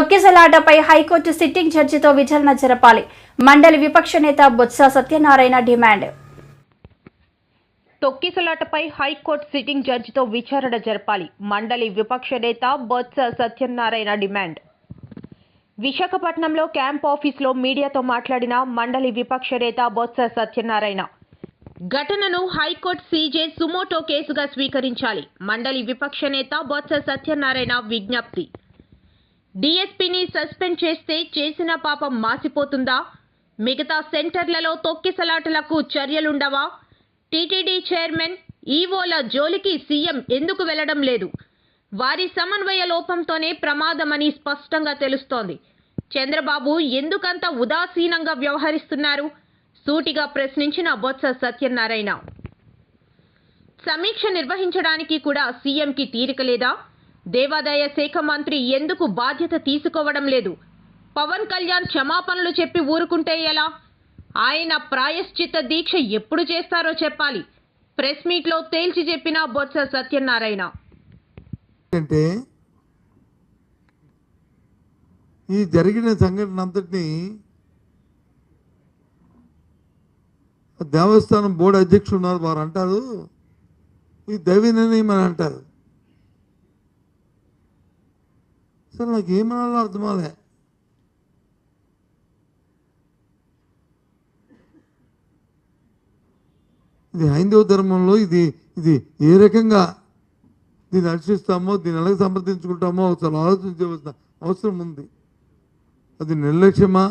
తొక్కిసలాటపై high court sitting జడ్జితో విచారణ జరపాలి. మండలి విపక్ష నేత బొత్స సత్యనారాయణ డిమాండ్. తొక్కిసలాటపై హైకోర్టు సిట్టింగ్ జడ్జితో విచారణ జరపాలి. మండలి విపక్ష నేత బొత్స సత్యనారాయణ డిమాండ్. విశాఖపట్నంలో క్యాంప్ ఆఫీసులో మీడియాతో మాట్లాడిన మండలి విపక్ష నేత బొత్స సత్యనారాయణ. ఘటనను హైకోర్టు సీజే సుమోటో కేసుగా స్వీకరించాలి. మండలి విపక్ష నేత బొత్స సత్యనారాయణ విజ్ఞప్తి. డీఎస్పీని సస్పెండ్ చేస్తే చేసిన పాపం మాసిపోతుందా? మిగతా సెంటర్లలో తొక్కిసలాటలకు చర్యలుండవా? టీటీడీ చైర్మన్ ఈవోల జోలికి సీఎం ఎందుకు వెళ్ళడం లేదు? వారి సమన్వయ లోపంతోనే ప్రమాదమని స్పష్టంగా తెలుస్తోంది. చంద్రబాబు ఎందుకంత ఉదాసీనంగా వ్యవహరిస్తున్నారు? సూటిగా ప్రశ్నించిన బొత్స సత్యనారాయణ. సమీక్ష నిర్వహించడానికి కూడా సీఎంకి తీరిక లేదా? దేవాదాయ శాఖ మంత్రి ఎందుకు బాధ్యత తీసుకోవడం లేదు? పవన్ కళ్యాణ్ క్షమాపణలు చెప్పి ఊరుకుంటే ఎలా? ఆయన ప్రాయశ్చిత్త దీక్ష ఎప్పుడు చేస్తారో చెప్పాలి. ప్రెస్ మీట్లో తేల్చి చెప్పిన బొత్స సత్యనారాయణ. అంటే ఈ జరిగిన సంఘటన అంతటిని దేవస్థానం బోర్డు అధ్యక్షులు ఉన్నారు వారు అంటారు. ఈ దైవ నిర్ణయం అని అంటారు. సార్ నాకు ఏమనాలో అర్థమాలే ఇది హైందవ ధర్మంలో ఇది ఇది ఏ రకంగా దీన్ని హర్షిస్తామో దీన్ని ఎలా సమర్థించుకుంటామో అసలు ఆలోచించవలసిన అవసరం ఉంది. అది నిర్లక్ష్యమా?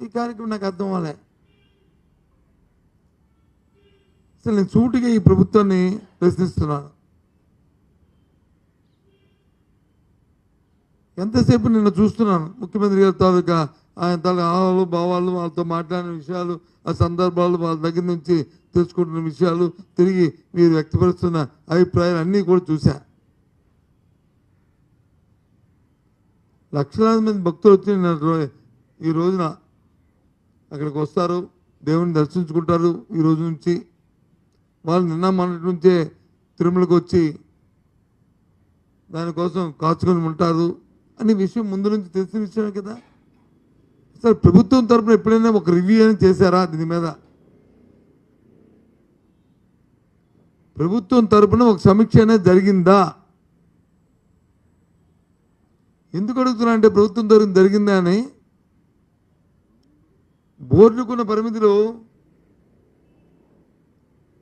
ఈ కార్యక్రమం నాకు అర్థం అవ్వలే అసలు నేను సూటిగా ఈ ప్రభుత్వాన్ని ప్రశ్నిస్తున్నాను. ఎంతసేపు నిన్న చూస్తున్నాను? ముఖ్యమంత్రి గారి తాలూకా ఆయన తాలూకా ఆహాలు భావాలు వాళ్ళతో మాట్లాడిన విషయాలు ఆ సందర్భాలు వాళ్ళ దగ్గర నుంచి తెలుసుకుంటున్న విషయాలు తిరిగి మీరు వ్యక్తపరుస్తున్న అభిప్రాయాలు అన్నీ కూడా చూశా. లక్షలాది మంది భక్తులు వచ్చి ఈ రోజున అక్కడికి వస్తారు దేవుని దర్శించుకుంటారు ఈ రోజు నుంచి. వాళ్ళు నిన్న మొన్నటి నుంచే తిరుమలకు వచ్చి దానికోసం కాచుకొని ఉంటారు అనే విషయం ముందు నుంచి తెలిసిన విషయమే కదా. సార్ ప్రభుత్వం తరపున ఎప్పుడైనా ఒక రివ్యూ అని చేశారా దీని మీద? ప్రభుత్వం తరపున ఒక సమీక్ష అనేది జరిగిందా? ఎందుకు అడుగుతున్నా అంటే ప్రభుత్వం తరఫున జరిగిందా అని బోర్డుకున్న పరిమితిలో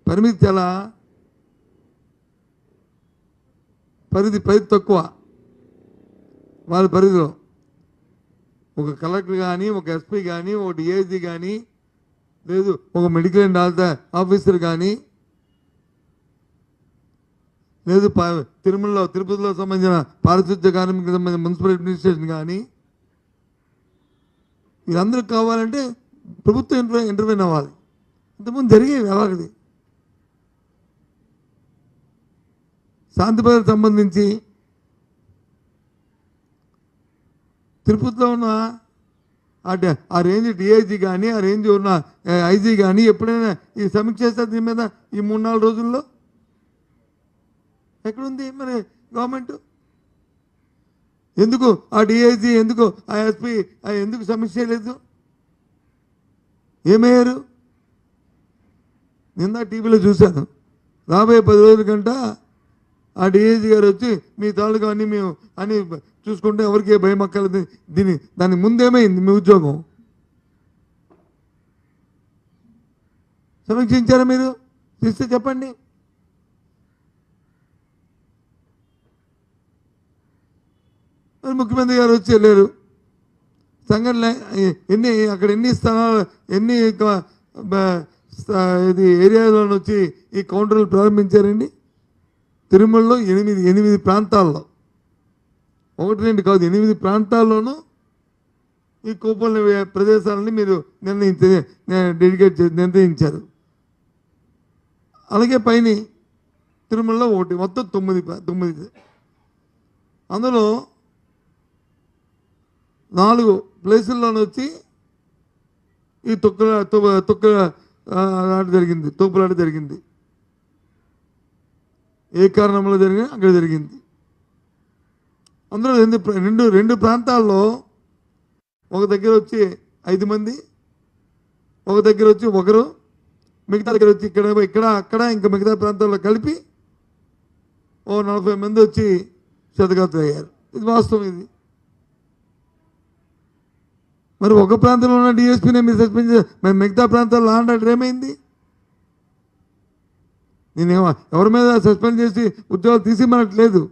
పరిమితి చాలా పరిధి పరిధి తక్కువ. వాళ్ళ పరిధిలో. ఒక కలెక్టర్ కానీ ఒక ఎస్పీ కానీ ఒక డిఐజీ కానీ లేదు ఒక మెడికల్ అండ్ హెల్త్ ఆఫీసర్ కానీ లేదు తిరుమలలో తిరుపతిలో సంబంధించిన పారిశుద్ధ్య కార్మికులకు సంబంధించిన మున్సిపల్ అడ్మినిస్ట్రేషన్ కానీ వీళ్ళందరూ కావాలంటే ప్రభుత్వం ఇంటర్ ఇంటర్వ్యూ అవ్వాలి. ఇంతకుముందు జరిగేవి అలాగది. శాంతి భద్రతకు సంబంధించి తిరుపతిలో ఉన్న ఆ ఆ రేంజ్ డిఐజీ కానీ ఆ రేంజ్ ఉన్న ఐజీ కానీ ఎప్పుడైనా ఈ సమీక్షేస్తారు దీని మీద ఈ మూడు నాలుగు రోజుల్లో? ఎక్కడుంది మరి గవర్నమెంట్? ఎందుకు ఆ డిఐజీ ఎందుకు ఆ ఎస్పీ ఎందుకు సమీక్ష చేయలేదు? ఏమయ్యారు నిన్న టీవీలో చూశాను. రాబోయే పది రోజుల కంట ఆ డిఐజీ గారు వచ్చి మీ తాలూకా అన్ని మేము అని చూసుకుంటే ఎవరికి ఏ భయం అక్కర్లేదు. దీని దాని ముందేమైంది మీ ఉద్యోగం? సమీక్షించారా మీరు? చూస్తే చెప్పండి. మరి ముఖ్యమంత్రి గారు వచ్చి వెళ్ళారు. సంఘటన ఎన్ని అక్కడ ఎన్ని స్థానాలు ఎన్ని ఇది ఏరియాలో వచ్చి ఈ కౌంటర్లు ప్రారంభించారండి? తిరుమలలో ఎనిమిది ఎనిమిది ప్రాంతాల్లో. ఒకటి రెండు కాదు ఎనిమిది ప్రాంతాల్లోనూ ఈ కూపన్ ప్రదేశాలని మీరు నిర్ణయించే డెడికేట్ నిర్ణయించారు. అలాగే పైన తిరుమలలో ఒకటి మొత్తం తొమ్మిది తొమ్మిది. అందులో నాలుగు ప్లేసుల్లోనే వచ్చి ఈ తొక్కల తొ- తొక్కుల జరిగింది తోపులాట జరిగింది. ఏ కారణంలో జరిగినా అక్కడ జరిగింది. అందులో రెండు రెండు రెండు ప్రాంతాల్లో ఒక దగ్గర వచ్చి ఐదు మంది ఒక దగ్గర వచ్చి ఒకరు మిగతా దగ్గర వచ్చి ఇక్కడ ఇక్కడ అక్కడ ఇంకా మిగతా ప్రాంతాల్లో కలిపి ఓ నలభై మంది వచ్చి శతగాతులు అయ్యారు. ఇది వాస్తవం ఇది. మరి ఒక ప్రాంతంలో ఉన్న డిఎస్పీనే మీరు సస్పెండ్ మరి మిగతా ప్రాంతాల్లో లా ఏమైంది? నేనేమో ఎవరి మీద సస్పెండ్ చేసి ఉద్యోగాలు తీసి మనట్లేదు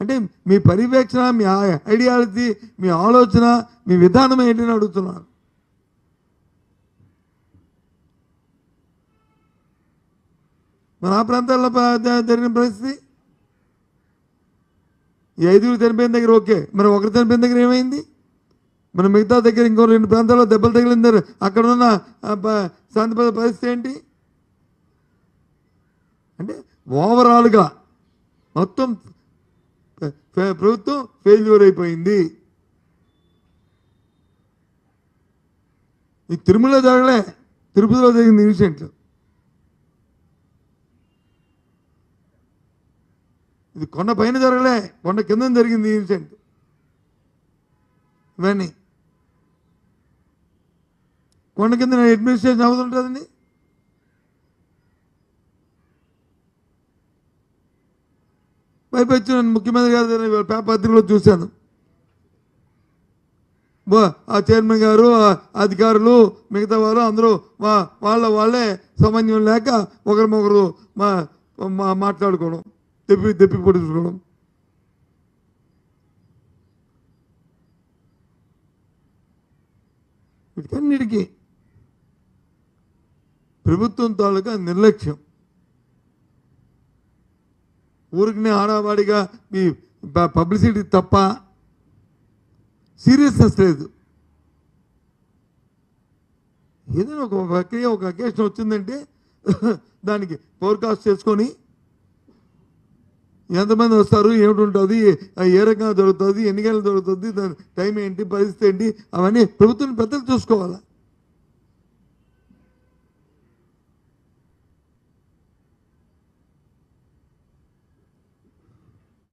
అంటే మీ పర్యవేక్షణ మీ ఆ- ఐడియాలజీ మీ ఆలోచన మీ విధానం ఏంటని అడుగుతున్నాను మన ఆ ప్రాంతాల్లో జరిగిన పరిస్థితి? ఈ ఐదుగురు చనిపోయిన దగ్గర ఓకే. మరి ఒకరు చనిపోయిన దగ్గర ఏమైంది? మన మిగతా దగ్గర ఇంకో రెండు ప్రాంతాల్లో దెబ్బలు తగిలిన అక్కడ ఉన్న ప- శాంతి పరిస్థితి ఏంటి? అంటే ఓవరాల్గా మొత్తం ప్రభుత్వం ఫెయిల్యూర్ అయిపోయింది. ఈ తిరుమల జరగలే. తిరుపతిలో జరిగింది ఇన్సిడెంట్ ఇది కొండ పైన జరగలే. కొండ కింద జరిగింది ఈ ఇన్సిడెంట్ ఇవన్నీ. కొండ కింద అడ్మినిస్ట్రేషన్ అవుతుంటుందండి ఉంటుందండి నేను ముఖ్యమంత్రి గారు ఇవాళ పత్రికలో చూశాను. బా ఆ చైర్మన్ గారు అధికారులు మిగతా వారు అందరూ వాళ్ళ వాళ్ళే సమన్వయం లేక ఒకరినొకరు మా మా- మాట్లాడుకోవడం తెప్పి తెప్పి పొడుచుకోవడం. వీటికన్నిటికీ ప్రభుత్వం తాలూకా నిర్లక్ష్యం. ఊరికి ఆడవాడిగా మీ ప- పబ్లిసిటీ తప్ప సీరియస్నెస్ లేదు. ఏదైనా ఒక ప్రక్రియ ఒక అకేషన్ వచ్చిందంటే దానికి ఫోర్కాస్ట్ చేసుకొని ఎంతమంది వస్తారు ఏమిటి ఉంటుంది ఏ రకంగా జరుగుతుంది ఎన్ని గంటలు జరుగుతుంది దాని టైం ఏంటి పరిస్థితి ఏంటి అవన్నీ ప్రభుత్వం పెద్దలు చూసుకోవాలి.